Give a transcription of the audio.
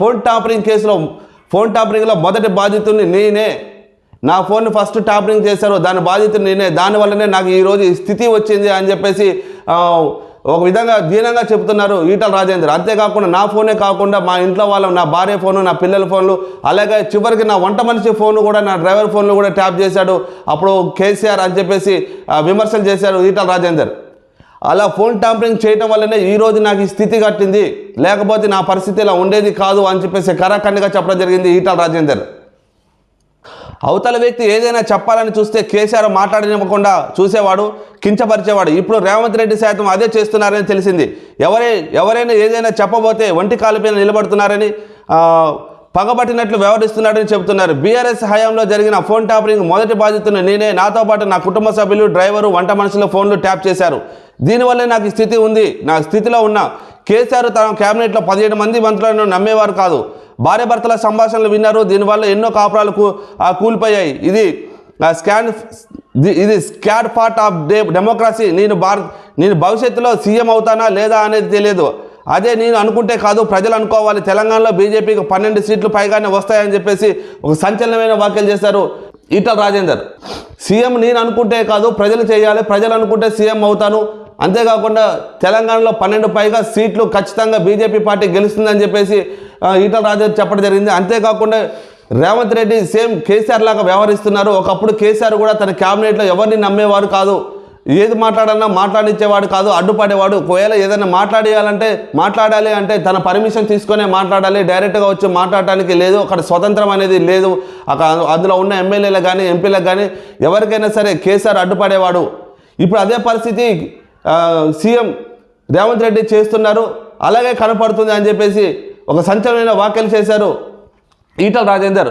Phone tampering కేసులో phone టాపరింగ్లో మొదటి బాధితుడిని నేనే. నా ఫోన్ ఫస్ట్ టాపరింగ్ చేశారు దాని బాధితుడు నేనే. దానివల్లనే నాకు ఈరోజు ఈ స్థితి వచ్చింది అని చెప్పేసి ఒక విధంగా దీనంగా చెప్తున్నారు ఈటల రాజేందర్. అంతేకాకుండా నా ఫోనే కాకుండా మా ఇంట్లో వాళ్ళ నా భార్య ఫోను నా పిల్లల ఫోన్లు అలాగే చివరికి నా వంట మనిషి ఫోన్ కూడా నా డ్రైవర్ ఫోన్లు కూడా ట్యాప్ చేశాడు. అప్పుడు కేసీఆర్ అని చెప్పేసి విమర్శలు చేశారు ఈటల రాజేందర్. అలా ఫోన్ ట్యాంపరింగ్ చేయటం వల్లనే ఈ రోజు నాకు ఈ స్థితి కట్టింది. లేకపోతే నా పరిస్థితి ఇలా ఉండేది కాదు అని చెప్పేసి కరాఖండిగా చెప్పడం జరిగింది ఈటల రాజేందర్. అవతల వ్యక్తి ఏదైనా చెప్పాలని చూస్తే కేసీఆర్ మాట్లాడనివ్వకుండా చూసేవాడు కించపరిచేవాడు. ఇప్పుడు రేవంత్ రెడ్డి సైతం అదే చేస్తున్నారని తెలిసింది. ఎవరే ఎవరైనా ఏదైనా చెప్పబోతే ఒంటి కాలుపైన నిలబడుతున్నారని పగబట్టినట్లు వ్యవహరిస్తున్నాడని చెబుతున్నారు. బీఆర్ఎస్ హయాంలో జరిగిన ఫోన్ ట్యాపరింగ్ మొదటి బాధితుని నేనే. నాతో పాటు నా కుటుంబ సభ్యులు డ్రైవరు వంట మనుషుల ఫోన్లు ట్యాప్ చేశారు. దీనివల్లే నాకు స్థితి ఉంది. నా స్థితిలో ఉన్న కేసీఆర్ తన కేబినెట్లో పదిహేడు మంది మంత్రులను నమ్మేవారు కాదు. భార్య భర్తల సంభాషణలు విన్నారు. దీనివల్ల ఎన్నో కాపురాలు కూ- కూలిపోయాయి. ఇది స్కాన్ ఇది scam part of the democracy. నేను భారత్ నేను భవిష్యత్తులో సీఎం అవుతానా లేదా అనేది తెలియదు. అదే నేను అనుకుంటే కాదు ప్రజలు అనుకోవాలి. తెలంగాణలో బీజేపీకి పన్నెండు సీట్లు పైగానే వస్తాయని చెప్పేసి ఒక సంచలనమైన వ్యాఖ్యలు చేశారు ఈటల రాజేందర్. సీఎం నేను అనుకుంటే కాదు ప్రజలు చేయాలి. ప్రజలు అనుకుంటే సీఎం అవుతాను. అంతేకాకుండా తెలంగాణలో పన్నెండు పైగా సీట్లు ఖచ్చితంగా బీజేపీ పార్టీ గెలుస్తుందని చెప్పేసి ఈటల రాజేందర్ చెప్పడం జరిగింది. అంతేకాకుండా రేవంత్ రెడ్డి సేమ్ కేసీఆర్ లాగా వ్యవహరిస్తున్నారు. ఒకప్పుడు కేసీఆర్ కూడా తన క్యాబినెట్లో ఎవరిని నమ్మేవారు కాదు. ఏది మాట్లాడన్నా మాట్లాడించేవాడు కాదు. అడ్డుపడేవాడు. ఒకవేళ ఏదైనా మాట్లాడేయాలంటే మాట్లాడాలి అంటే తన పర్మిషన్ తీసుకునే మాట్లాడాలి. డైరెక్ట్గా వచ్చి మాట్లాడటానికి లేదు. అక్కడ స్వతంత్రం అనేది లేదు. అక్కడ అందులో ఉన్న ఎమ్మెల్యేలకు కానీ ఎంపీలకు కానీ ఎవరికైనా సరే కేసీఆర్ అడ్డుపడేవాడు. ఇప్పుడు అదే పరిస్థితి సీఎం రేవంత్ రెడ్డి చేస్తున్నారు అలాగే కనపడుతుంది అని చెప్పేసి ఒక సంచలనమైన వ్యాఖ్యలు చేశారు ఈటల రాజేందర్.